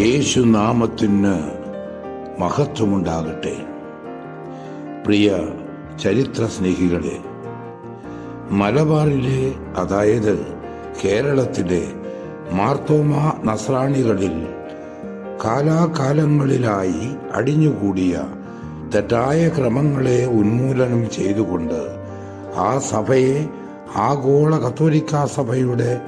യേശുനാമത്തിന് മഹത്വമുണ്ടാകട്ടെ. പ്രിയ ചരിത്ര സ്നേഹികളെ മലബാറിലെ അതായത് കേരളത്തിലെ മാർത്തോമ നസ്രാണികളിൽ കാലാകാലങ്ങളിലായി അടിഞ്ഞുകൂടിയ തെറ്റായ ക്രമങ്ങളെ ഉന്മൂലനം ചെയ്തുകൊണ്ട് ആ സഭയെ ആഗോള കത്തോലിക്ക സഭയുടെ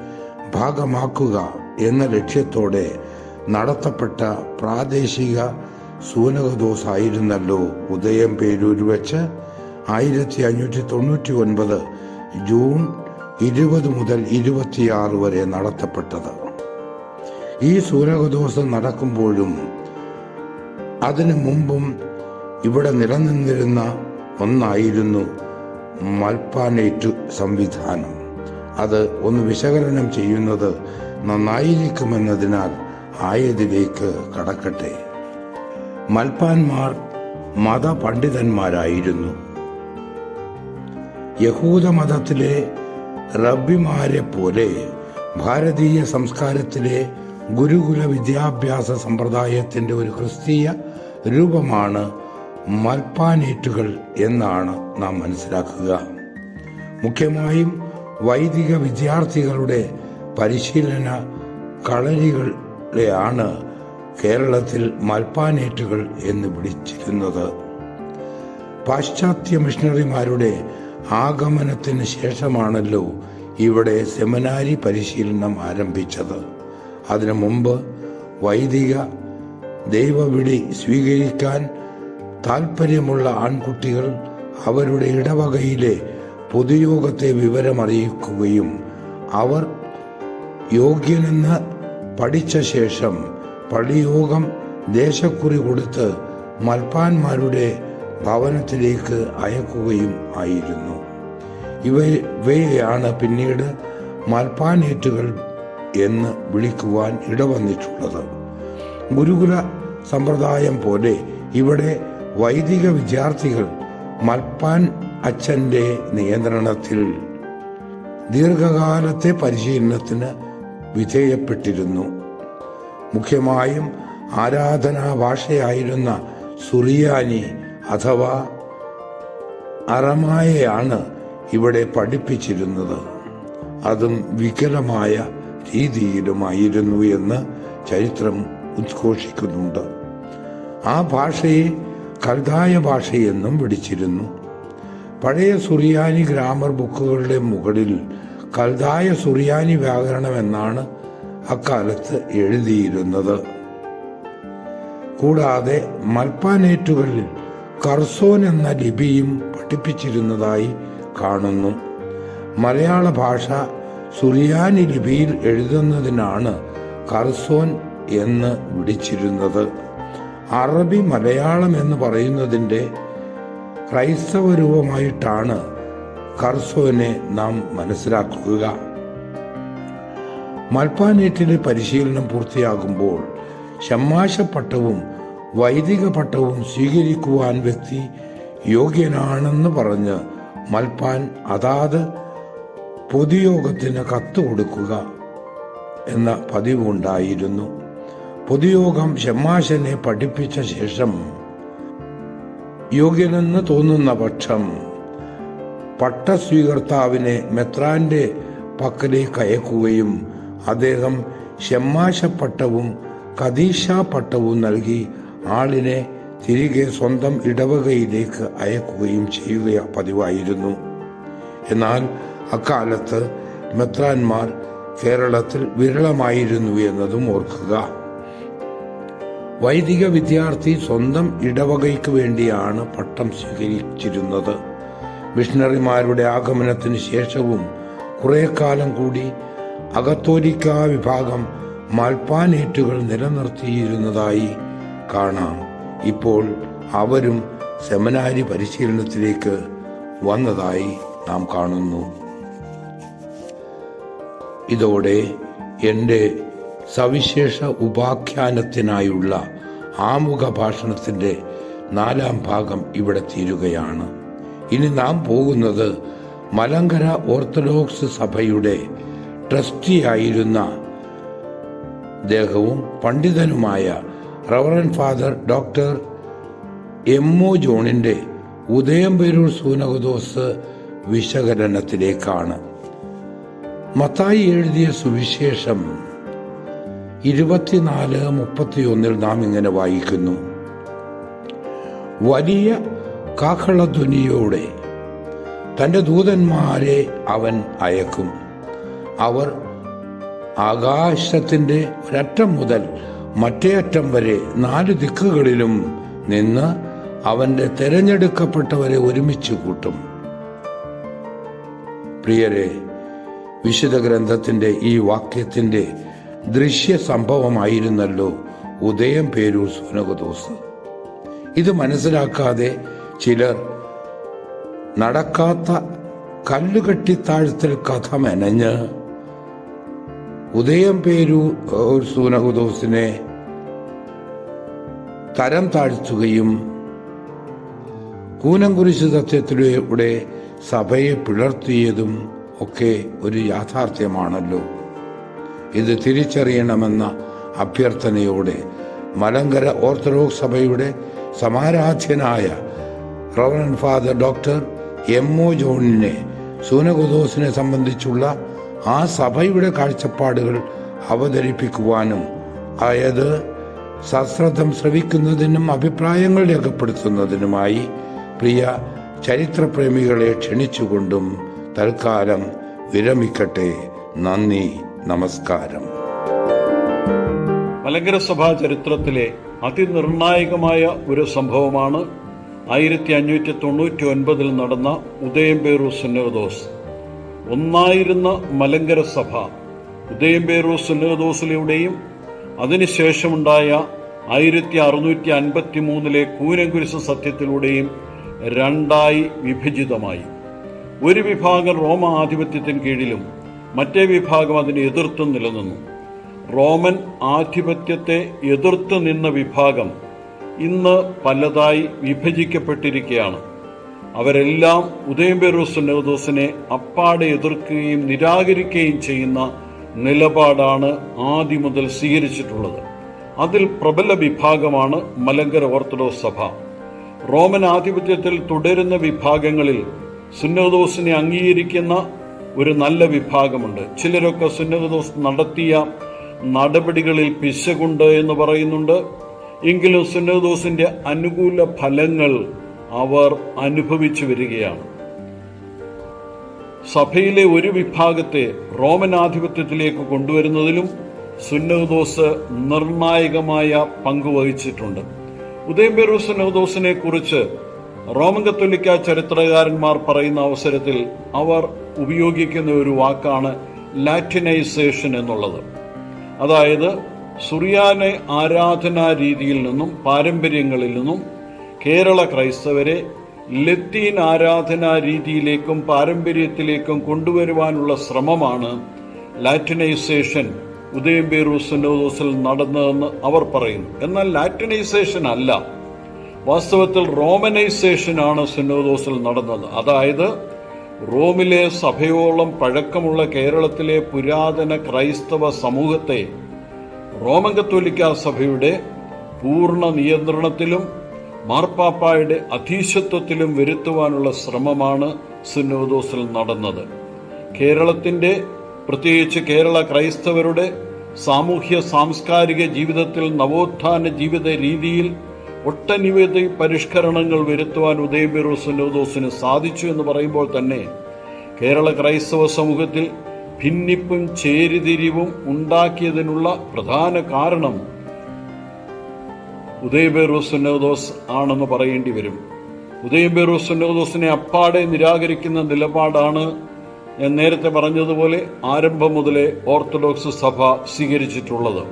ഭാഗമാക്കുക എന്ന ലക്ഷ്യത്തോടെ നടത്തപ്പെട്ട പ്രാദേശിക സൂനകദോസ് ആയിരുന്നല്ലോ ഉദയം പേരൂർ വെച്ച് ആയിരത്തി അഞ്ഞൂറ്റി തൊണ്ണൂറ്റി ഒൻപത് ജൂൺ ഇരുപത് മുതൽ ഇരുപത്തിയാറ് വരെ നടത്തപ്പെട്ടത്. ഈ സൂനകദോസ് നടക്കുമ്പോഴും അതിനു മുമ്പും ഇവിടെ നിലനിന്നിരുന്ന ഒന്നായിരുന്നു മൽപ്പാനേറ്റു സംവിധാനം. അത് ഒന്ന് വിശകലനം ചെയ്യുന്നത് നന്നായിരിക്കുമെന്നതിനാൽ ആയതിലേക്ക് കടക്കട്ടെ. മൽപ്പാന്മാർ മതപണ്ഡിതന്മാരായിരുന്നു. യഹൂദ മതത്തിലെ റബ്ബിമാരെ പോലെ ഭാരതീയ സംസ്കാരത്തിലെ ഗുരുകുല വിദ്യാഭ്യാസ സമ്പ്രദായത്തിന്റെ ഒരു ക്രിസ്തീയ രൂപമാണ് മൽപ്പാനേറ്റുകൾ എന്നാണ് നാം മനസ്സിലാക്കുക. മുഖ്യമായും വൈദിക വിദ്യാർത്ഥികളുടെ പരിശീലന കളരികളെയാണ് കേരളത്തിൽ മൽപ്പാനേറ്റുകൾ എന്ന് വിളിച്ചിരുന്നത്. പാശ്ചാത്യ മിഷണറിമാരുടെ ആഗമനത്തിന് ശേഷമാണല്ലോ ഇവിടെ സെമിനാരി പരിശീലനം ആരംഭിച്ചത്. അതിനു മുമ്പ് വൈദിക ദൈവവിളി സ്വീകരിക്കാൻ താൽപ്പര്യമുള്ള ആൺകുട്ടികൾ അവരുടെ ഇടവകയിലെ പൊതുയോഗത്തെ വിവരമറിയിക്കുകയും അവർ യോഗ്യനെന്ന് പഠിച്ച ശേഷം പള്ളിയോഗം ദേശക്കുറി കൊടുത്ത് മൽപ്പാന്മാരുടെ ഭവനത്തിലേക്ക് അയക്കുകയും ആയിരുന്നു. ഇവ ഇവയെയാണ് പിന്നീട് മൽപ്പാനേറ്റുകൾ എന്ന് വിളിക്കുവാൻ ഇടവന്നിട്ടുള്ളത്. ഗുരുകുല സമ്പ്രദായം പോലെ ഇവിടെ വൈദിക വിദ്യാർത്ഥികൾ മൽപ്പാൻ അച്ഛന്റെ നിയന്ത്രണത്തിൽ ദീർഘകാലത്തെ പരിശീലനത്തിന് വിധേയപ്പെട്ടിരുന്നു. മുഖ്യമായും ആരാധനാ ഭാഷയായിരുന്ന സുറിയാനി അഥവാ അറമായയാണ് ഇവിടെ പഠിപ്പിച്ചിരുന്നത്. അതും വികലമായ രീതിയിലുമായിരുന്നു എന്ന് ചരിത്രം ഉദ്ഘോഷിക്കുന്നുണ്ട്. ആ ഭാഷയെ കൽതായ ഭാഷയെന്നും വിളിച്ചിരുന്നു. പഴയ സുറിയാനി ഗ്രാമർ ബുക്കുകളുടെ മുകളിൽ കൽതായ സുറിയാനി വ്യാകരണം എന്നാണ് അക്കാലത്ത് എഴുതിയിരുന്നത്. കൂടാതെ മൽപ്പാനേറ്റുകളിൽ കർസോൻ എന്ന ലിപിയും പഠിപ്പിച്ചിരുന്നതായി കാണുന്നു. മലയാള ഭാഷ സുറിയാനി ലിപിയിൽ എഴുതുന്നതിനാണ് കർസോൻ എന്ന് വിളിച്ചിരുന്നത്. അറബി മലയാളം എന്ന് പറയുന്നതിന്റെ ക്രൈസ്തവ രൂപമായിട്ടാണ് കർസോനെ നാം മനസ്സിലാക്കുക. മൽപ്പാനേറ്റിലെ പരിശീലനം പൂർത്തിയാകുമ്പോൾ ഷമ്മാശപ്പട്ടവും വൈദിക പട്ടവും സ്വീകരിക്കുവാൻ വ്യക്തി യോഗ്യനാണെന്ന് പറഞ്ഞ് മൽപ്പാൻ അതാത് പൊതുയോഗത്തിന് കത്ത് കൊടുക്കുക എന്ന പതിവുണ്ടായിരുന്നു. പൊതുയോഗം ഷമ്മാശനെ പഠിപ്പിച്ച ശേഷം യോഗ്യനെന്ന് തോന്നുന്ന പക്ഷം പട്ടസ്വീകർത്താവിനെ മെത്രാന്റെ പക്കലേക്ക് അയക്കുകയും അദ്ദേഹം ഷമ്മാശപ്പട്ടവും കദീഷ പട്ടവും നൽകി ആളിനെ തിരികെ സ്വന്തം ഇടവകയിലേക്ക് അയക്കുകയും ചെയ്യുക പതിവായിരുന്നു. എന്നാൽ അക്കാലത്ത് മെത്രാന്മാർ കേരളത്തിൽ വിരളമായിരുന്നു എന്നതും ഓർക്കുക. വൈദിക വിദ്യാർത്ഥി സ്വന്തം ഇടവകയ്ക്ക് വേണ്ടിയാണ് പട്ടം സ്വീകരിച്ചിരുന്നത്. മിഷണറിമാരുടെ ആഗമനത്തിന് ശേഷവും കുറെ കാലം കൂടി അകത്തോലിക്ക വിഭാഗം മാൽപ്പാനേറ്റുകൾ നിലനിർത്തിയിരുന്നതായി കാണാം. ഇപ്പോൾ അവരും സെമിനാരി പരിശീലനത്തിലേക്ക് വന്നതായി നാം കാണുന്നു. ഇതോടെ എന്റെ സവിശേഷ ഉപാഖ്യാനത്തിനായുള്ള ആമുഖ ഭാഷണത്തിന്റെ നാലാം ഭാഗം ഇവിടെ തീരുകയാണ്. ഇനി നാം പോകുന്നത് മലങ്കര ഓർത്തഡോക്സ് സഭയുടെ ട്രസ്റ്റിയായിരുന്ന അദ്ദേഹവും പണ്ഡിതനുമായ reverend father doctor M O ജോണിന്റെ ഉദയംപേരൂർ സൂനകദോസ് വിശകലനത്തിലേക്കാണ്. മത്തായി എഴുതിയ സുവിശേഷം ഇരുപത്തിനാല് മുപ്പത്തിയൊന്നിൽ നാം ഇങ്ങനെ വായിക്കുന്നു. വലിയ കാഹളധ്വനിയോടെ തന്റെ ദൂതന്മാരെ അവൻ അയക്കും. അവർ ആകാശത്തിന്റെ ഒരറ്റം മുതൽ മറ്റേ അറ്റം വരെ നാല് ദിക്കുകളിലും നിന്ന് അവന്റെ തിരഞ്ഞെടുക്കപ്പെട്ടവരെ ഒരുമിച്ച് കൂട്ടും. പ്രിയരെ വിശുദ്ധ ഗ്രന്ഥത്തിന്റെ ഈ വാക്യത്തിന്റെ ദൃശ്യ സംഭവമായിരുന്നല്ലോ ഉദയം പേരൂർ സുനകദോസ് ഇത് മനസ്സിലാക്കാതെ ചിലർ നടക്കാത്ത കല്ലുകെട്ടിത്താഴ്ത്തൽ കഥ മെനഞ്ഞ്. ഉദയം പേരു സൂനകുദോസിനെ തരം താഴ്ത്തുകയും കൂനംകുരിശ് തത്വത്തിലൂടെ സഭയെ പിളർത്തിയതും ഒക്കെ ഒരു യാഥാർത്ഥ്യമാണല്ലോ. ഇത് തിരിച്ചറിയണമെന്ന അഭ്യർത്ഥനയോടെ മലങ്കര ഓർത്തഡോക്സ് സഭയുടെ സമാരാധ്യനായ reverend father doctor M O ജോണിനെ സൂനകുദോസിനെ സംബന്ധിച്ചുള്ള ആ സഭയുടെ കാഴ്ചപ്പാടുകൾ അവതരിപ്പിക്കുവാനും അതായത് സശ്രദ്ധം ശ്രവിക്കുന്നതിനും അഭിപ്രായങ്ങൾ രേഖപ്പെടുത്തുന്നതിനുമായി പ്രിയ ചരിത്രപ്രേമികളെ ക്ഷണിച്ചുകൊണ്ടും തൽക്കാലം വിരമിക്കട്ടെ. നന്ദി നമസ്കാരം. മലങ്കര സഭാ ചരിത്രത്തിലെ അതിനിർണായകമായ ഒരു സംഭവമാണ് ആയിരത്തി അഞ്ഞൂറ്റി തൊണ്ണൂറ്റി ഒൻപതിൽ നടന്ന ഉദയംപേറു സുന്നഹദോസ് ഒന്നായിരുന്ന മലങ്കര സഭ ഉദയംപേറു സുന്നഹദോസിലൂടെയും അതിനുശേഷമുണ്ടായ ആയിരത്തി അറുന്നൂറ്റി അൻപത്തി മൂന്നിലെ കൂനകുരിശ് സത്യത്തിലൂടെയും രണ്ടായി വിഭജിതമായി. ഒരു വിഭാഗം റോമ ആധിപത്യത്തിന് കീഴിലും മറ്റേ വിഭാഗം അതിനെ എതിർത്തും നിലനിന്നു. റോമൻ ആധിപത്യത്തെ എതിർത്ത് നിന്ന വിഭാഗം ഇന്ന് പലതായി വിഭജിക്കപ്പെട്ടിരിക്കുകയാണ് അവരെല്ലാം ഉദയംപെറൂസുന്നോദോസിനെ അപ്പാടെ എതിർക്കുകയും നിരാകരിക്കുകയും ചെയ്യുന്ന നിലപാടാണ് ആദ്യം മുതൽ സ്വീകരിച്ചിട്ടുള്ളത്. അതിൽ പ്രബല വിഭാഗമാണ് മലങ്കര ഓർത്തഡോക്സ് സഭ. റോമൻ ആധിപത്യത്തിൽ തുടരുന്ന വിഭാഗങ്ങളിൽ സുന്നോദോസിനെ അംഗീകരിക്കുന്ന ഒരു നല്ല വിഭാഗമുണ്ട്. ചിലരൊക്കെ സുന്നതദോസ് നടത്തിയ നടപടികളിൽ പിശകുണ്ട് എന്ന് പറയുന്നുണ്ട്. എങ്കിലും സുനദോസിന്റെ അനുകൂല ഫലങ്ങൾ അവർ അനുഭവിച്ചു വരികയാണ്. സഭയിലെ ഒരു വിഭാഗത്തെ റോമൻ ആധിപത്യത്തിലേക്ക് കൊണ്ടുവരുന്നതിലും സുന്നഹദോസ് നിർണായകമായ പങ്ക് വഹിച്ചിട്ടുണ്ട്. ഉദയംപെരു സുന്നഹദോസിനെ കുറിച്ച് റോമൻ കത്തോലിക്ക ചരിത്രകാരന്മാർ പറയുന്ന അവസരത്തിൽ അവർ ഉപയോഗിക്കുന്ന ഒരു വാക്കാണ് ലാറ്റിനൈസേഷൻ എന്നുള്ളത്. അതായത് സുറിയാനെ ആരാധനാ രീതിയിൽ നിന്നും പാരമ്പര്യങ്ങളിൽ നിന്നും കേരള ക്രൈസ്തവരെ ലത്തീൻ ആരാധനാ രീതിയിലേക്കും പാരമ്പര്യത്തിലേക്കും കൊണ്ടുവരുവാനുള്ള ശ്രമമാണ് ലാറ്റിനൈസേഷൻ ഉദയംപേറു സുന്നോദോസിൽ നടന്നതെന്ന് അവർ പറയുന്നു. എന്നാൽ ലാറ്റിനൈസേഷൻ അല്ല. വാസ്തവത്തിൽ റോമനൈസേഷൻ ആണ് സുന്നോദോസിൽ നടന്നത്. അതായത് റോമിലെ സഭയോളം പഴക്കമുള്ള കേരളത്തിലെ പുരാതന ക്രൈസ്തവ സമൂഹത്തെ റോമൻ കത്തോലിക്ക സഭയുടെ പൂർണ നിയന്ത്രണത്തിലും മാർപ്പാപ്പായുടെ അധീശത്വത്തിലും വരുത്തുവാനുള്ള ശ്രമമാണ് സിനോദോസിൽ നടന്നത്. കേരളത്തിന്റെ പ്രത്യേകിച്ച് കേരള ക്രൈസ്തവരുടെ സാമൂഹ്യ സാംസ്കാരിക ജീവിതത്തിൽ നവോത്ഥാന ജീവിത രീതിയിൽ ഒട്ടനവധി പരിഷ്കരണങ്ങൾ വരുത്തുവാൻ ഉദയബിറു സിനോദോസിന് സാധിച്ചു എന്ന് പറയുമ്പോൾ തന്നെ കേരള ക്രൈസ്തവ സമൂഹത്തിൽ ഭിന്നിപ്പും ചേരിതിരിവും ഉണ്ടാക്കിയതിനുള്ള പ്രധാന കാരണം ഉദയബേറോസ് സുന്നോദോസ് ആണെന്ന് പറയേണ്ടി വരും. ഉദയബേറു സുന്നോദോസിനെ അപ്പാടെ നിരാകരിക്കുന്ന നിലപാടാണ് ഞാൻ നേരത്തെ പറഞ്ഞതുപോലെ ആരംഭം മുതലേ ഓർത്തഡോക്സ് സഭ സ്വീകരിച്ചിട്ടുള്ളത്.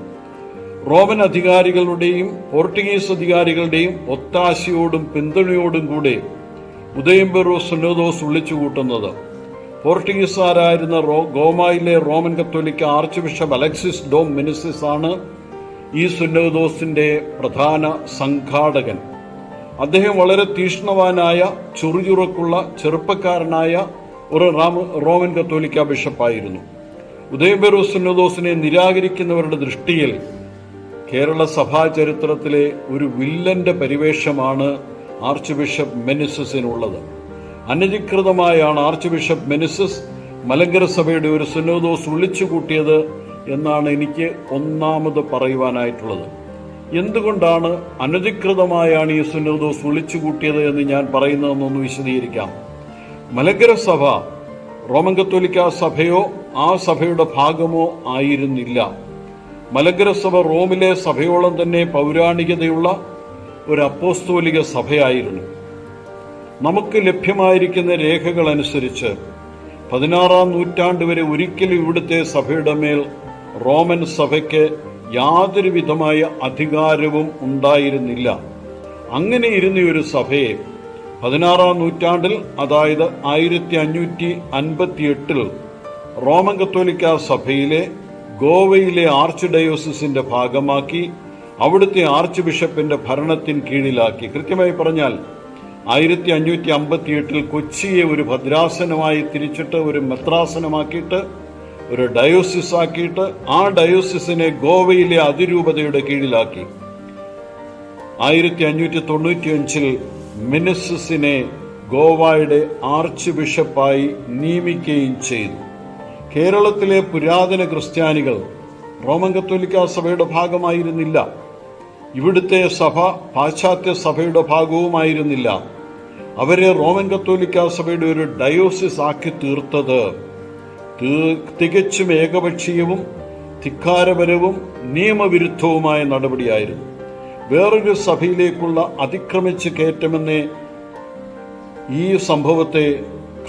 റോമൻ അധികാരികളുടെയും പോർട്ടുഗീസ് അധികാരികളുടെയും ഒത്താശയോടും പിന്തുണയോടും കൂടെ ഉദയംപെറു സുന്നോദോസ് വിളിച്ചുകൂട്ടുന്നത്. പോർട്ടുഗീസുകാരായിരുന്ന റോ ഗോമായിലെ Roman Catholic archbishop Alexis Dom Menezes ആണ് ഈ സുന്നോദോസിന്റെ പ്രധാന സംഘാടകൻ. അദ്ദേഹം വളരെ തീഷ്ണവാനായ ചുറുചുറുക്കുള്ള ചെറുപ്പക്കാരനായ ഒരു റാമ റോമൻ കത്തോലിക്ക ബിഷപ്പായിരുന്നു. ഉദയംപെറു സുന്നദോസിനെ നിരാകരിക്കുന്നവരുടെ ദൃഷ്ടിയിൽ കേരള സഭാ ചരിത്രത്തിലെ ഒരു വില്ലന്റെ പരിവേഷമാണ് ആർച്ച് ബിഷപ്പ് മെനിസസിനുള്ളത്. അനധികൃതമായാണ് ആർച്ച് ബിഷപ്പ് മെനിസസ് മലങ്കര സഭയുടെ ഒരു സുന്നോദോസ് വിളിച്ചുകൂട്ടിയത് എന്നാണ് എനിക്ക് ഒന്നാമത് പറയുവാനായിട്ടുള്ളത്. എന്തുകൊണ്ടാണ് അനധികൃതമായാണ് ഈ സുന്നോദോസ് വിളിച്ചുകൂട്ടിയത് എന്ന് ഞാൻ പറയുന്നതെന്നൊന്ന് വിശദീകരിക്കാം. മലങ്കര സഭ റോമൻ കത്തോലിക്ക സഭയോ ആ സഭയുടെ ഭാഗമോ ആയിരുന്നില്ല. മലങ്കര സഭ റോമിലെ സഭയോളം തന്നെ പൗരാണികതയുള്ള ഒരു അപ്പോസ്തോലിക സഭയായിരുന്നു. നമുക്ക് ലഭ്യമായിരിക്കുന്ന രേഖകൾ അനുസരിച്ച് പതിനാറാം നൂറ്റാണ്ട് വരെ ഒരിക്കലും ഇവിടുത്തെ സഭയുടെ മേൽ റോമൻ സഭയ്ക്ക് യാതൊരു വിധമായ അധികാരവും ഉണ്ടായിരുന്നില്ല. അങ്ങനെ ഇരുന്ന ഒരു സഭയെ പതിനാറാം നൂറ്റാണ്ടിൽ അതായത് ആയിരത്തി അഞ്ഞൂറ്റി അൻപത്തി എട്ടിൽ റോമൻ കത്തോലിക്ക സഭയിലെ ഗോവയിലെ ആർച്ച് ഡയോസിസിന്റെ ഭാഗമാക്കി അവിടുത്തെ ആർച്ച് ബിഷപ്പിന്റെ ഭരണത്തിന് കീഴിലാക്കി. കൃത്യമായി പറഞ്ഞാൽ ആയിരത്തി അഞ്ഞൂറ്റി അമ്പത്തി എട്ടിൽ കൊച്ചിയെ ഒരു ഭദ്രാസനമായി തിരിച്ചിട്ട് ഒരു മെത്രാസനമാക്കിയിട്ട് ഒരു ഡയോസിസ് ആക്കിയിട്ട് ആ ഡയോസിസിനെ ഗോവയിലെ അതിരൂപതയുടെ കീഴിലാക്കി. ആയിരത്തി അഞ്ഞൂറ്റി തൊണ്ണൂറ്റി അഞ്ചിൽ മിനിസിനെ ഗോവയുടെ ആർച്ച് ബിഷപ്പായി നിയമിക്കുകയും ചെയ്തു. കേരളത്തിലെ പുരാതന ക്രിസ്ത്യാനികൾ റോമൻ കത്തോലിക്ക സഭയുടെ ഭാഗമായിരുന്നില്ല. ഇവിടുത്തെ സഭ പാശ്ചാത്യ സഭയുടെ ഭാഗവുമായിരുന്നില്ല. അവരെ റോമൻ കത്തോലിക്ക സഭയുടെ ഒരു ഡയോസിസ് ആക്കി തീർത്തത് തികച്ചും ഏകപക്ഷീയവും ധിക്കാരപരവും നിയമവിരുദ്ധവുമായ നടപടിയായിരുന്നു. വേറൊരു സഭയിലേക്കുള്ള അതിക്രമിച്ച് കയറ്റമെന്നേ ഈ സംഭവത്തെ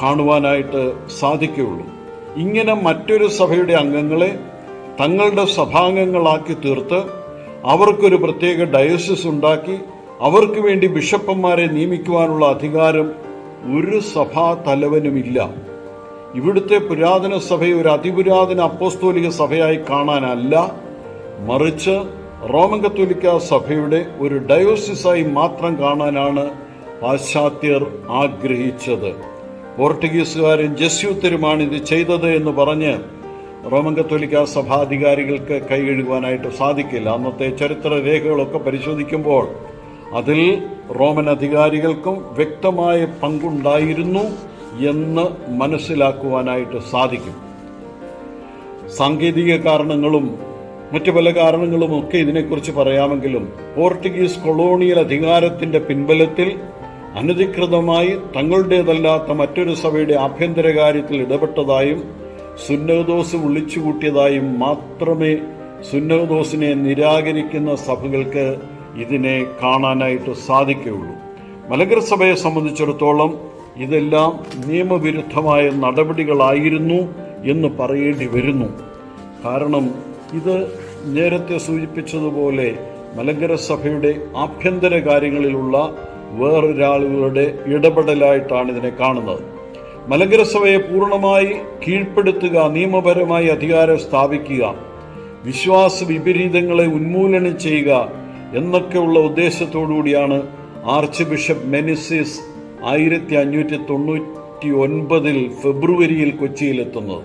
കാണുവാനായിട്ട് സാധിക്കുകയുള്ളൂ. ഇങ്ങനെ മറ്റൊരു സഭയുടെ അംഗങ്ങളെ തങ്ങളുടെ സഭാംഗങ്ങളാക്കി തീർത്ത് അവർക്കൊരു പ്രത്യേക ഡയോസിസ് ഉണ്ടാക്കി അവർക്ക് വേണ്ടി ബിഷപ്പന്മാരെ നിയമിക്കുവാനുള്ള അധികാരം ഒരു സഭാ തലവനുമില്ല. ഇവിടുത്തെ പുരാതന സഭയെ ഒരു അതിപുരാതന അപ്പോസ്തോലിക സഭയായി കാണാനല്ല മറിച്ച് റോമൻ കത്തോലിക്ക സഭയുടെ ഒരു ഡയോസിസായി മാത്രം കാണാനാണ് പാശ്ചാത്യർ ആഗ്രഹിച്ചത്. പോർട്ടുഗീസുകാരും ജസ്യൂത്തരുമാണ് ഇത് ചെയ്തത് എന്ന് പറഞ്ഞ് റോമൻ കത്തോലിക്ക സഭാധികാരികൾക്ക് കൈകഴുകുവാനായിട്ട് സാധിക്കില്ല. അന്നത്തെ ചരിത്ര രേഖകളൊക്കെ പരിശോധിക്കുമ്പോൾ അതിൽ റോമൻ അധികാരികൾക്കും വ്യക്തമായ പങ്കുണ്ടായിരുന്നു എന്ന് മനസ്സിലാക്കുവാനായിട്ട് സാധിക്കും. സാങ്കേതിക കാരണങ്ങളും മറ്റു പല കാരണങ്ങളും ഒക്കെ ഇതിനെക്കുറിച്ച് പറയാമെങ്കിലും പോർട്ടുഗീസ് കൊളോണിയൽ അധികാരത്തിന്റെ പിൻബലത്തിൽ അനധികൃതമായി തങ്ങളുടേതല്ലാത്ത മറ്റൊരു സഭയുടെ ആഭ്യന്തര കാര്യത്തിൽ ഇടപെട്ടതായും സുന്നോദോസ് വിളിച്ചുകൂട്ടിയതായും മാത്രമേ സുന്നോദോസിനെ നിരാകരിക്കുന്ന സഭകൾക്ക് ഇതിനെ കാണാനായിട്ട് സാധിക്കുകയുള്ളൂ. മലങ്കര സഭയെ സംബന്ധിച്ചിടത്തോളം ഇതെല്ലാം നിയമവിരുദ്ധമായ നടപടികളായിരുന്നു എന്ന് പറയേണ്ടി വരുന്നു. കാരണം ഇത് നേരത്തെ സൂചിപ്പിച്ചതുപോലെ മലങ്കര സഭയുടെ ആഭ്യന്തര കാര്യങ്ങളിലുള്ള വേറൊരാളുകളുടെ ഇടപെടലായിട്ടാണ് ഇതിനെ കാണുന്നത്. മലങ്കര സഭയെ പൂർണമായി കീഴ്പ്പെടുത്തുക നിയമപരമായി അധികാരം സ്ഥാപിക്കുക വിശ്വാസ വിപരീതങ്ങളെ ഉന്മൂലനം ചെയ്യുക എന്നൊക്കെയുള്ള ഉദ്ദേശത്തോടുകൂടിയാണ് ആർച്ച് ബിഷപ്പ് മെനിസിസ് ആയിരത്തി അഞ്ഞൂറ്റി തൊണ്ണൂറ്റി ഒൻപതിൽ ഫെബ്രുവരിയിൽ കൊച്ചിയിലെത്തുന്നത്.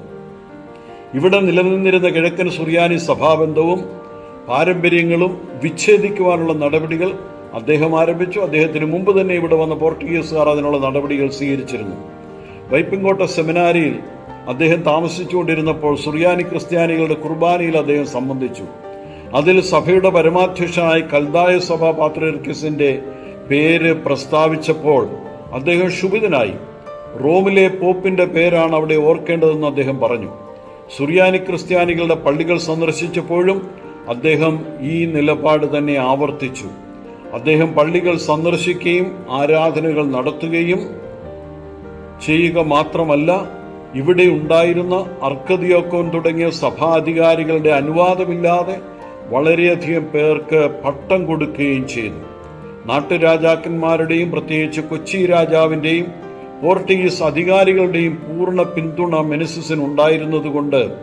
ഇവിടെ നിലനിന്നിരുന്ന കിഴക്കൻ സുറിയാനി സഭാബന്ധവും പാരമ്പര്യങ്ങളും വിച്ഛേദിക്കുവാനുള്ള നടപടികൾ അദ്ദേഹം ആരംഭിച്ചു. അദ്ദേഹത്തിന് മുമ്പ് തന്നെ ഇവിടെ വന്ന പോർട്ടുഗീസുകാർ അതിനുള്ള നടപടികൾ സ്വീകരിച്ചിരുന്നു. വൈപ്പിങ്കോട്ട സെമിനാരിയിൽ അദ്ദേഹം താമസിച്ചുകൊണ്ടിരുന്നപ്പോൾ സുറിയാനി ക്രിസ്ത്യാനികളുടെ കുർബാനയിൽ അദ്ദേഹം സംബന്ധിച്ചു. അതിൽ സഭയുടെ പരമാധ്യക്ഷനായി കൽദായ സഭ പാത്രിയർക്കിസിന്റെ പേര് പ്രസ്താവിച്ചപ്പോൾ അദ്ദേഹം ക്ഷുഭിതനായി. റോമിലെ പോപ്പിന്റെ പേരാണ് അവിടെ ഓർക്കേണ്ടതെന്ന് അദ്ദേഹം പറഞ്ഞു. സുറിയാനി ക്രിസ്ത്യാനികളുടെ പള്ളികൾ സന്ദർശിച്ചപ്പോഴും അദ്ദേഹം ഈ നിലപാട് തന്നെ ആവർത്തിച്ചു. അദ്ദേഹം പള്ളികൾ സന്ദർശിക്കുകയും ആരാധനകൾ നടത്തുകയും ചെയ്യുക മാത്രമല്ല ഇവിടെ ഉണ്ടായിരുന്ന അർക്കദിയോക്കോൻ തുടങ്ങിയ സഭാധികാരികളുടെ അനുവാദമില്ലാതെ വളരെയധികം പേർക്ക് പട്ടം കൊടുക്കുകയും ചെയ്തു. നാട്ടുരാജാക്കന്മാരുടെയും പ്രത്യേകിച്ച് കൊച്ചി രാജാവിന്റെയും പോർട്ടുഗീസ് അധികാരികളുടെയും പൂർണ പിന്തുണ മെനസിസിന് ഉണ്ടായിരുന്നതുകൊണ്ട്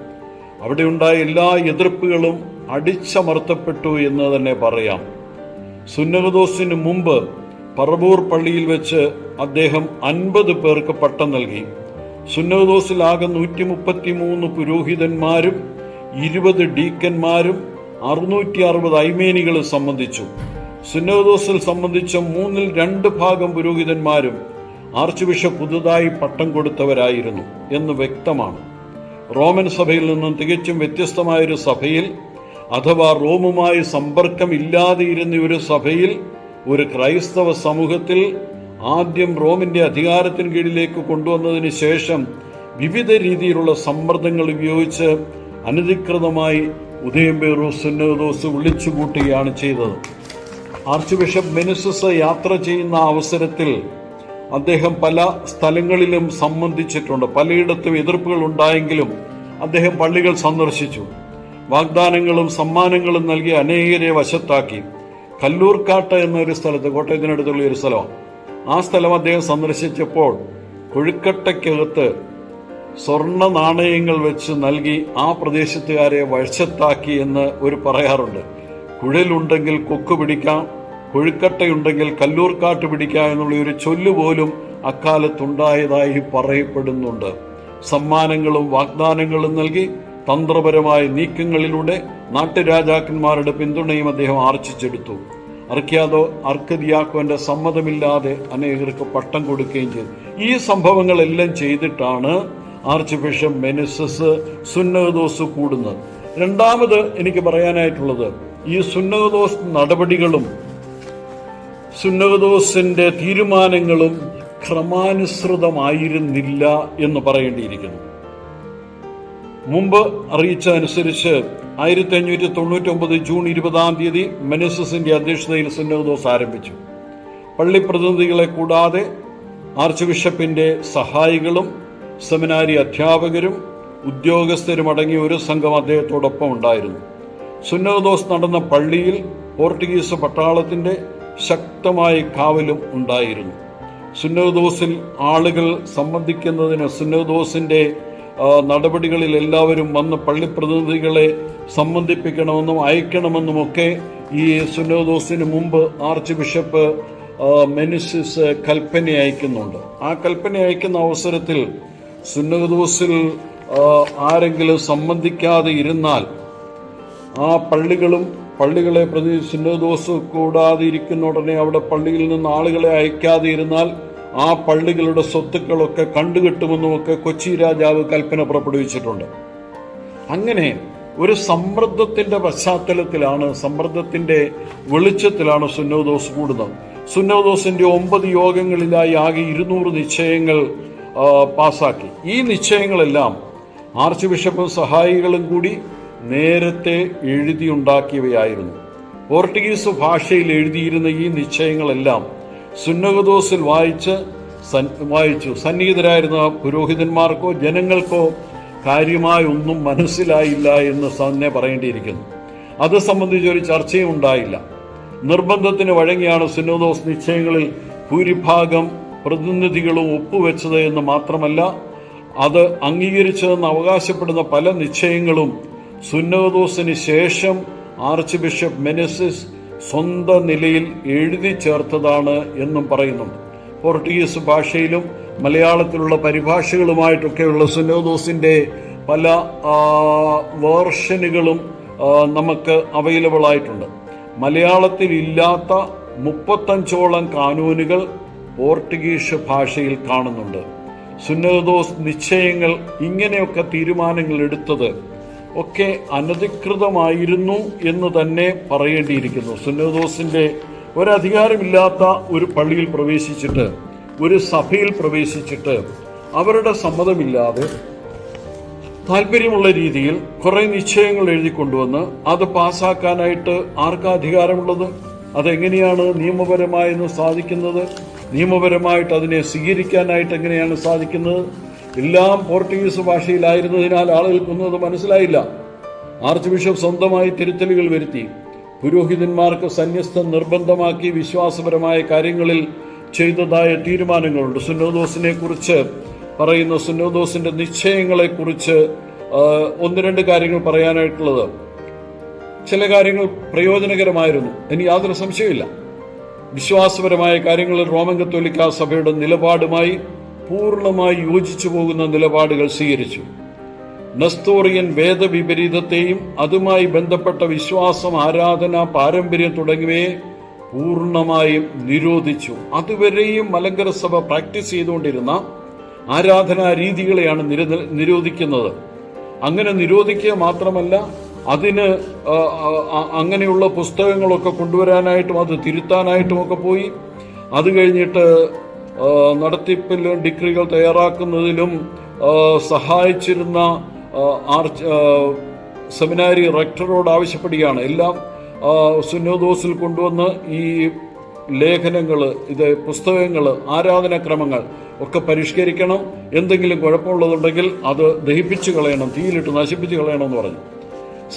അവിടെ ഉണ്ടായ എല്ലാ എതിർപ്പുകളും അടിച്ചമർത്തപ്പെട്ടു എന്ന് തന്നെ പറയാം. സുന്നകദോസിന് മുമ്പ് പറവൂർ പള്ളിയിൽ വെച്ച് അദ്ദേഹം അൻപത് പേർക്ക് പട്ടം നൽകി. സുന്നോദോസിൽ ആകെ നൂറ്റി മുപ്പത്തി മൂന്ന് പുരോഹിതന്മാരും ഇരുപത് ഡീക്കന്മാരും അറുന്നൂറ്റി അറുപത് ഐമേനികളും സംബന്ധിച്ചു. സുന്നോദോസിൽ സംബന്ധിച്ച മൂന്നിൽ രണ്ട് ഭാഗം പുരോഹിതന്മാരും ആർച്ച് ബിഷപ്പ് പുതുതായി പട്ടം കൊടുത്തവരായിരുന്നു എന്ന് വ്യക്തമാണ്. റോമൻ സഭയിൽ നിന്നും തികച്ചും വ്യത്യസ്തമായൊരു സഭയിൽ അഥവാ റോമുമായി സമ്പർക്കമില്ലാതെ ഇരുന്ന ഒരു സഭയിൽ ഒരു ക്രൈസ്തവ സമൂഹത്തിൽ ആദ്യം റോമിന്റെ അധികാരത്തിന് കീഴിലേക്ക് കൊണ്ടുവന്നതിന് ശേഷം വിവിധ രീതിയിലുള്ള സമ്മർദ്ദങ്ങൾ ഉപയോഗിച്ച് അനധികൃതമായി ഉദയംപേറു വിളിച്ചു വിളിച്ചുകൂട്ടുകയാണ് ചെയ്തത്. ആർച്ച് ബിഷപ്പ് മെനുസസ് യാത്ര ചെയ്യുന്ന അവസരത്തിൽ അദ്ദേഹം പല സ്ഥലങ്ങളിലും സംബന്ധിച്ചിട്ടുണ്ട്. പലയിടത്തും എതിർപ്പുകൾ ഉണ്ടായെങ്കിലും അദ്ദേഹം പള്ളികൾ സന്ദർശിച്ചു. വാഗ്ദാനങ്ങളും സമ്മാനങ്ങളും നൽകി അനേകരെ വശത്താക്കി. കല്ലൂർക്കാട്ട് എന്നൊരു സ്ഥലത്ത് കോട്ടയത്തിനടുത്തുള്ള ഒരു സ്ഥലം. ആ സ്ഥലം അദ്ദേഹം സന്ദർശിച്ചപ്പോൾ കൊഴുക്കട്ടയ്ക്കകത്ത് സ്വർണ നാണയങ്ങൾ വെച്ച് നൽകി ആ പ്രദേശത്തുകാരെ വശത്താക്കി എന്ന് ഒരു പറയാറുണ്ട്. കുഴലുണ്ടെങ്കിൽ കൊക്ക് പിടിക്കാം കൊഴുക്കട്ടയുണ്ടെങ്കിൽ കല്ലൂർക്കാട്ട് പിടിക്കാം എന്നുള്ള ഒരു ചൊല്ല് പോലും അക്കാലത്തുണ്ടായതായി പറയപ്പെടുന്നുണ്ട്. സമ്മാനങ്ങളും വാഗ്ദാനങ്ങളും നൽകി തന്ത്രപരമായ നീക്കങ്ങളിലൂടെ നാട്ടുരാജാക്കന്മാരുടെ പിന്തുണയും അദ്ദേഹം ആർജിച്ചെടുത്തു. അർക്കിയാദോ അർക്കദിയാക്കോന്റെ സമ്മതമില്ലാതെ അനേകർക്ക് പട്ടം കൊടുക്കുകയും ചെയ്തു. ഈ സംഭവങ്ങളെല്ലാം ചെയ്തിട്ടാണ് ആർച്ച് ബിഷപ്പ് മെനിസസ് സുന്നഹദോസ് കൂടുന്നത്. രണ്ടാമത് എനിക്ക് പറയാനായിട്ടുള്ളത് ഈ സുന്നഹദോസ് നടപടികളും സുന്നഹദോസിന്റെ തീരുമാനങ്ങളും ക്രമാനുസൃതമായിരുന്നില്ല എന്ന് പറയേണ്ടിയിരിക്കുന്നു. മുമ്പ് അറിയിച്ചതനുസരിച്ച് ആയിരത്തി അഞ്ഞൂറ്റി തൊണ്ണൂറ്റി ഒമ്പത് ജൂൺ ഇരുപതാം തീയതി മെനസസിന്റെ അധ്യക്ഷതയിൽ സുന്നഹദോസ് ആരംഭിച്ചു. പള്ളി പ്രതിനിധികളെ കൂടാതെ ആർച്ച് ബിഷപ്പിന്റെ സഹായികളും സെമിനാരി അധ്യാപകരും ഉദ്യോഗസ്ഥരും അടങ്ങിയ ഒരു സംഘം അദ്ദേഹത്തോടൊപ്പം ഉണ്ടായിരുന്നു. സുന്നഹദോസ് നടന്ന പള്ളിയിൽ പോർട്ടുഗീസ് പട്ടാളത്തിന്റെ ശക്തമായ കാവലും ഉണ്ടായിരുന്നു. സുന്നഹദോസിൽ ആളുകൾ സംബന്ധിക്കുന്നതിന് സുന്നഹദോസിന്റെ നടപടികളിൽ എല്ലാവരും വന്ന് പള്ളി പ്രതിനിധികളെ സംബന്ധിപ്പിക്കണമെന്നും അയക്കണമെന്നുമൊക്കെ ഈ സുനോദോസിന് മുമ്പ് ആർച്ച് ബിഷപ്പ് മെനിസിസ് കൽപ്പന അയക്കുന്നുണ്ട്. ആ കൽപ്പന അയക്കുന്ന അവസരത്തിൽ സുനോദോസിൽ ആരെങ്കിലും സംബന്ധിക്കാതെ ഇരുന്നാൽ ആ പള്ളികളും പള്ളികളെ പ്രതി സുനോദോസ് കൂടാതെ ഇരിക്കുന്ന ഉടനെ അവിടെ പള്ളിയിൽ നിന്ന് ആളുകളെ അയക്കാതെ ഇരുന്നാൽ ആ പള്ളികളുടെ സ്വത്തുക്കളൊക്കെ കണ്ടുകിട്ടുമെന്നുമൊക്കെ കൊച്ചി രാജാവ് കൽപ്പന പുറപ്പെടുവിച്ചിട്ടുണ്ട്. അങ്ങനെ ഒരു സമ്മർദ്ദത്തിന്റെ പശ്ചാത്തലത്തിലാണ് സമ്മർദ്ദത്തിന്റെ വെളിച്ചത്തിലാണ് സുന്നോദോസ് കൂടുന്നത്. സുന്നോദോസിന്റെ ഒമ്പത് യോഗങ്ങളിലായി ആകെ ഇരുന്നൂറ് നിശ്ചയങ്ങൾ പാസാക്കി. ഈ നിശ്ചയങ്ങളെല്ലാം ആർച്ച് ബിഷപ്പും സഹായികളും കൂടി നേരത്തെ എഴുതിയുണ്ടാക്കിയവയായിരുന്നു. പോർട്ടുഗീസ് ഭാഷയിൽ എഴുതിയിരുന്ന ഈ നിശ്ചയങ്ങളെല്ലാം സുന്നഹദോസിൽ വായിച്ച് വായിച്ചു. സന്നിഹിതരായിരുന്ന പുരോഹിതന്മാർക്കോ ജനങ്ങൾക്കോ കാര്യമായി ഒന്നും മനസ്സിലായില്ല എന്ന് തന്നെ പറയേണ്ടിയിരിക്കുന്നു. അത് സംബന്ധിച്ച് ഒരു ചർച്ചയും ഉണ്ടായില്ല. നിർബന്ധത്തിന് വഴങ്ങിയാണ് സുന്നോദോസ് നിശ്ചയങ്ങളിൽ ഭൂരിഭാഗം പ്രതിനിധികളും ഒപ്പുവെച്ചത് എന്ന് മാത്രമല്ല അത് അംഗീകരിച്ചതെന്ന് അവകാശപ്പെടുന്ന പല നിശ്ചയങ്ങളും സുന്നോദോസിന് ശേഷം ആർച്ച് ബിഷപ്പ് മെനസിസ് സ്വന്തം നിലയിൽ എഴുതി ചേർത്തതാണ് എന്നും പറയുന്നുണ്ട് പോർട്ടുഗീസ് ഭാഷയിലും മലയാളത്തിലുള്ള പരിഭാഷകളുമായിട്ടൊക്കെയുള്ള സുനോദോസിന്റെ പല വേർഷനുകളും നമുക്ക് അവൈലബിൾ ആയിട്ടുണ്ട്. മലയാളത്തിൽ ഇല്ലാത്ത മുപ്പത്തഞ്ചോളം കാനൂനുകൾ പോർട്ടുഗീസ് ഭാഷയിൽ കാണുന്നുണ്ട്. സുനോദോസ് നിശ്ചയങ്ങൾ ഇങ്ങനെയൊക്കെ തീരുമാനങ്ങൾ എടുത്തത് ഒക്കെ അനധികൃതമായിരുന്നു എന്ന് തന്നെ പറയേണ്ടിയിരിക്കുന്നു. സുന്നദോസിന്റെ ഒരധികാരമില്ലാത്ത ഒരു പള്ളിയിൽ പ്രവേശിച്ചിട്ട് ഒരു സഭയിൽ പ്രവേശിച്ചിട്ട് അവരുടെ സമ്മതമില്ലാതെ താല്പര്യമുള്ള രീതിയിൽ കുറേ നിശ്ചയങ്ങൾ എഴുതി കൊണ്ടുവന്ന് അത് പാസ്സാക്കാനായിട്ട് ആർക്കാ അധികാരമുള്ളത്? അതെങ്ങനെയാണ് നിയമപരമായെന്ന് സാധിക്കുന്നത്? നിയമപരമായിട്ട് അതിനെ സ്വീകരിക്കാനായിട്ട് എങ്ങനെയാണ് സാധിക്കുന്നത്? എല്ലാം പോർട്ടുഗീസ് ഭാഷയിലായിരുന്നതിനാൽ ആളുകൾക്കൊന്നും അത് മനസ്സിലായില്ല. ആർച്ച് ബിഷപ്പ് സ്വന്തമായി തിരുത്തലുകൾ വരുത്തി. പുരോഹിതന്മാർക്ക് സന്യസ്തം നിർബന്ധമാക്കി വിശ്വാസപരമായ കാര്യങ്ങളിൽ ചെയ്തതായ തീരുമാനങ്ങളുണ്ട്. സുന്നോദോസിനെ കുറിച്ച് പറയുന്ന സുന്നോദോസിന്റെ നിശ്ചയങ്ങളെ കുറിച്ച് ഒന്ന് രണ്ട് കാര്യങ്ങൾ പറയാനായിട്ടുള്ളത്. ചില കാര്യങ്ങൾ പ്രയോജനകരമായിരുന്നു. എനിക്ക് യാതൊരു സംശയമില്ല വിശ്വാസപരമായ കാര്യങ്ങളിൽ റോമൻ കത്തോലിക്ക സഭയുടെ നിലപാടുമായി പൂർണമായി യോജിച്ചു പോകുന്ന നിലപാടുകൾ സ്വീകരിച്ചു. നസ്തോറിയൻ വേദവിപരീതത്തെയും അതുമായി ബന്ധപ്പെട്ട വിശ്വാസം ആരാധന പാരമ്പര്യം തുടങ്ങിയവയെ പൂർണമായും നിരോധിച്ചു. അതുവരെയും മലങ്കര സഭ പ്രാക്ടീസ് ചെയ്തുകൊണ്ടിരുന്ന ആരാധനാ രീതികളെയാണ് നിരോധിക്കുന്നത്. അങ്ങനെ നിരോധിക്കുക മാത്രമല്ല അതിന് അങ്ങനെയുള്ള പുസ്തകങ്ങളൊക്കെ കൊണ്ടുവരാനായിട്ടും അത് തിരുത്താനായിട്ടും ഒക്കെ പോയി. അത് കഴിഞ്ഞിട്ട് നടത്തിപ്പിലും ഡിഗ്രികൾ തയ്യാറാക്കുന്നതിലും സഹായിച്ചിരുന്ന ആർച്ച് സെമിനാരി റെക്ടറോട് ആവശ്യപ്പെടുകയാണ്. എല്ലാം സുന്നോദോസിൽ കൊണ്ടുവന്ന് ഈ ലേഖനങ്ങൾ ഇത് പുസ്തകങ്ങൾ ആരാധനാക്രമങ്ങൾ ഒക്കെ പരിഷ്കരിക്കണം. എന്തെങ്കിലും കുഴപ്പമുള്ളതുണ്ടെങ്കിൽ അത് ദഹിപ്പിച്ചു കളയണം തീയിലിട്ട് നശിപ്പിച്ചു കളയണമെന്ന് പറഞ്ഞു.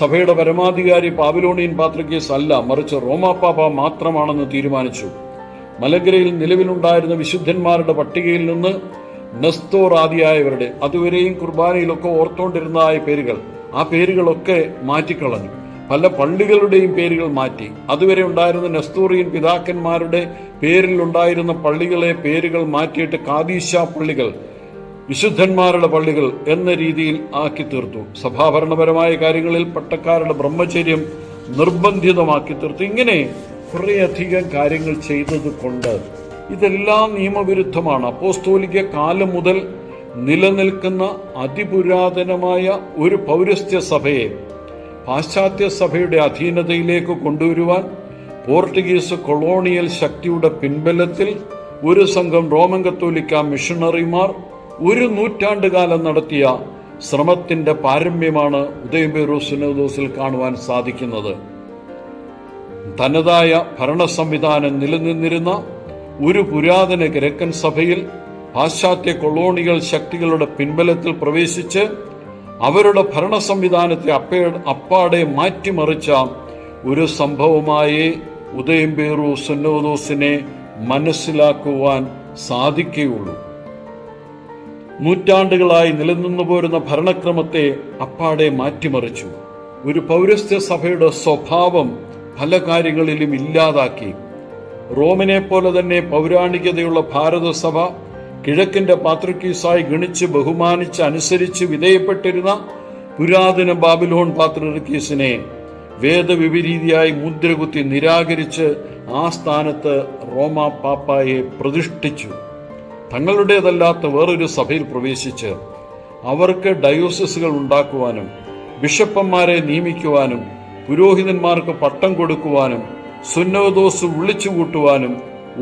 സഭയുടെ പരമാധികാരി പാബിലോണിയൻ പാത്രക്കേസ് അല്ല മറിച്ച് റോമാപ്പാപ്പ മാത്രമാണെന്ന് തീരുമാനിച്ചു. മലങ്കരയിൽ നിലവിലുണ്ടായിരുന്ന വിശുദ്ധന്മാരുടെ പട്ടികയിൽ നിന്ന് നെസ്തോർ ആദിയായവരുടെ അതുവരെയും കുർബാനയിലൊക്കെ ഓർത്തോണ്ടിരുന്നതായ പേരുകൾ ആ പേരുകളൊക്കെ മാറ്റിക്കളഞ്ഞു. പല പള്ളികളുടെയും പേരുകൾ മാറ്റി. അതുവരെ ഉണ്ടായിരുന്ന നെസ്തൂറിയൻ പിതാക്കന്മാരുടെ പേരിൽ ഉണ്ടായിരുന്ന പള്ളികളെ പേരുകൾ മാറ്റിയിട്ട് കാദീശ പള്ളികൾ വിശുദ്ധന്മാരുടെ പള്ളികൾ എന്ന രീതിയിൽ ആക്കി തീർത്തു. സഭാഭരണപരമായ കാര്യങ്ങളിൽ പട്ടക്കാരുടെ ബ്രഹ്മചര്യം നിർബന്ധിതമാക്കി തീർത്തു. ഇങ്ങനെ കുറേയധികം കാര്യങ്ങൾ ചെയ്തത് കൊണ്ട് ഇതെല്ലാം നിയമവിരുദ്ധമാണ്. അപ്പോസ്തോലിക കാലം മുതൽ നിലനിൽക്കുന്ന അതിപുരാതനമായ ഒരു പൗരസ്ത്യ സഭയെ പാശ്ചാത്യ സഭയുടെ അധീനതയിലേക്ക് കൊണ്ടുവരുവാൻ പോർട്ടുഗീസ് കൊളോണിയൽ ശക്തിയുടെ പിൻബലത്തിൽ ഒരു സംഘം റോമൻ കത്തോലിക്ക മിഷണറിമാർ ഒരു നൂറ്റാണ്ട് കാലം നടത്തിയ ശ്രമത്തിന്റെ പാരമ്യമാണ് ഉദയംപേറു സുനോദോസിൽ കാണുവാൻ സാധിക്കുന്നത്. തനതായ ഭരണ സംവിധാനം നിലനിന്നിരുന്ന ഒരു പുരാതന കിഴക്കൻ സഭയിൽ പാശ്ചാത്യ കൊളോണിയൽ ശക്തികളുടെ പിൻബലത്തിൽ പ്രവേശിച്ച് അവരുടെ ഭരണ സംവിധാനത്തെ അപ്പേ അപ്പാടെ മാറ്റിമറിച്ച ഒരു സംഭവമായി ഉദയംപേറു സുന്നോദോസിനെ മനസ്സിലാക്കുവാൻ സാധിക്കുകയുള്ളൂ. നൂറ്റാണ്ടുകളായി നിലനിന്നു പോരുന്ന ഭരണക്രമത്തെ അപ്പാടെ മാറ്റിമറിച്ചു. ഒരു പൗരസ്ത്യ സഭയുടെ സ്വഭാവം പല കാര്യങ്ങളിലും ഇല്ലാതാക്കി. റോമിനെ പോലെ തന്നെ പൗരാണികതയുള്ള ഭാരതസഭ കിഴക്കിന്റെ പാത്രക്കീസായി ഗണിച്ച് ബഹുമാനിച്ച് അനുസരിച്ച് വിധേയപ്പെട്ടിരുന്ന പുരാതന ബാബിലോൺ പാത്രക്കീസിനെ വേദവിപരീതിയായി മുദ്രകുത്തി നിരാകരിച്ച് ആ സ്ഥാനത്ത് റോമ പാപ്പായെ പ്രതിഷ്ഠിച്ചു. തങ്ങളുടേതല്ലാത്ത വേറൊരു സഭയിൽ പ്രവേശിച്ച് അവർക്ക് ഡയോസിസുകൾ ഉണ്ടാക്കുവാനും ബിഷപ്പന്മാരെ നിയമിക്കുവാനും പുരോഹിതന്മാർക്ക് പട്ടം കൊടുക്കുവാനും സുന്നോദോസ് വിളിച്ചു കൂട്ടുവാനും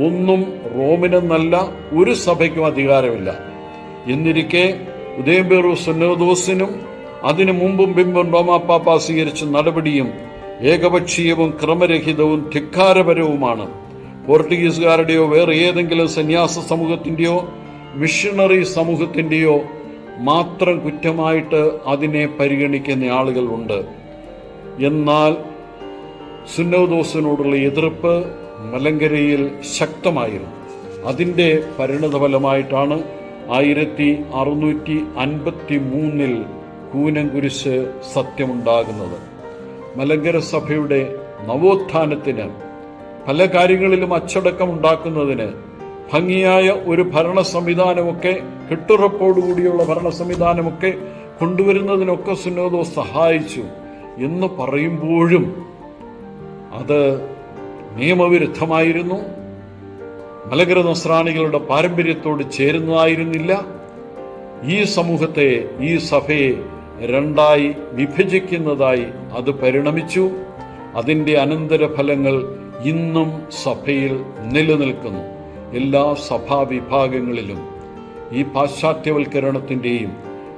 ഒന്നും റോമിനെന്നല്ല ഒരു സഭയ്ക്കും അധികാരമില്ല. എന്നിരിക്കെ ഉദയംപേറു സുന്നോദോസിനും അതിനു മുമ്പും ബിംബം റോമാപ്പാപ്പ സ്വീകരിച്ച നടപടിയും ഏകപക്ഷീയവും ക്രമരഹിതവും ധിക്കാരപരവുമാണ്. പോർട്ടുഗീസുകാരുടെയോ വേറെ ഏതെങ്കിലും സന്യാസ സമൂഹത്തിന്റെയോ മിഷണറി സമൂഹത്തിന്റെയോ മാത്രം കുറ്റമായിട്ട് അതിനെ പരിഗണിക്കുന്ന ആളുകൾ ഉണ്ട്. എന്നാൽ സുന്നോദോസിനോടുള്ള എതിർപ്പ് മലങ്കരയിൽ ശക്തമായിരുന്നു. അതിന്റെ പരിണതഫലമായിട്ടാണ് ആയിരത്തി അറുന്നൂറ്റി അൻപത്തി മൂന്നിൽ കൂനംകുരിശ് സത്യമുണ്ടാകുന്നത്. മലങ്കര സഭയുടെ നവോത്ഥാനത്തിന് പല കാര്യങ്ങളിലും അച്ചടക്കം ഉണ്ടാക്കുന്നതിന് ഭംഗിയായ ഒരു ഭരണ സംവിധാനമൊക്കെ കെട്ടുറപ്പോടുകൂടിയുള്ള ഭരണ സംവിധാനമൊക്കെ കൊണ്ടുവരുന്നതിനൊക്കെ സുന്നോദോ സഹായിച്ചു. എന്ന് പറയുമ്പോഴും അത് നിയമവിരുദ്ധമായിരുന്നു. മലകര നസ്രാണികളുടെ പാരമ്പര്യത്തോട് ചേരുന്നതായിരുന്നില്ല. ഈ സമൂഹത്തെ ഈ സഭയെ രണ്ടായി വിഭജിക്കുന്നതായി അത് പരിണമിച്ചു. അതിന്റെ അനന്തരഫലങ്ങൾ ഇന്നും സഭയിൽ നിലനിൽക്കുന്നു. എല്ലാ സഭാവിഭാഗങ്ങളിലും ഈ പാശ്ചാത്യവൽക്കരണത്തിന്റെയും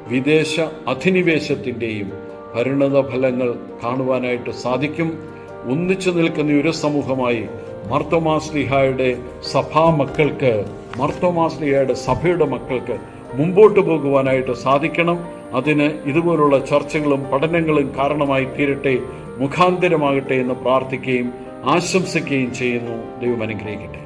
വിദേശ അധിനിവേശത്തിന്റെയും പരിണത ഫലങ്ങൾ കാണുവാനായിട്ട് സാധിക്കും. ഒന്നിച്ചു നിൽക്കുന്ന ഒരു സമൂഹമായി മർത്തോമാസ്ലിഹായുടെ സഭാ മക്കൾക്ക് മർത്തോമാസ്ലിഹായുടെ സഭയുടെ മക്കൾക്ക് മുമ്പോട്ട് പോകുവാനായിട്ട് സാധിക്കണം. അതിന് ഇതുപോലുള്ള ചർച്ചകളും പഠനങ്ങളും കാരണമായി തീരട്ടെ മുഖാന്തരമാകട്ടെ എന്ന് പ്രാർത്ഥിക്കുകയും ആശംസിക്കുകയും ചെയ്യുന്നു. ദൈവം അനുഗ്രഹിക്കട്ടെ.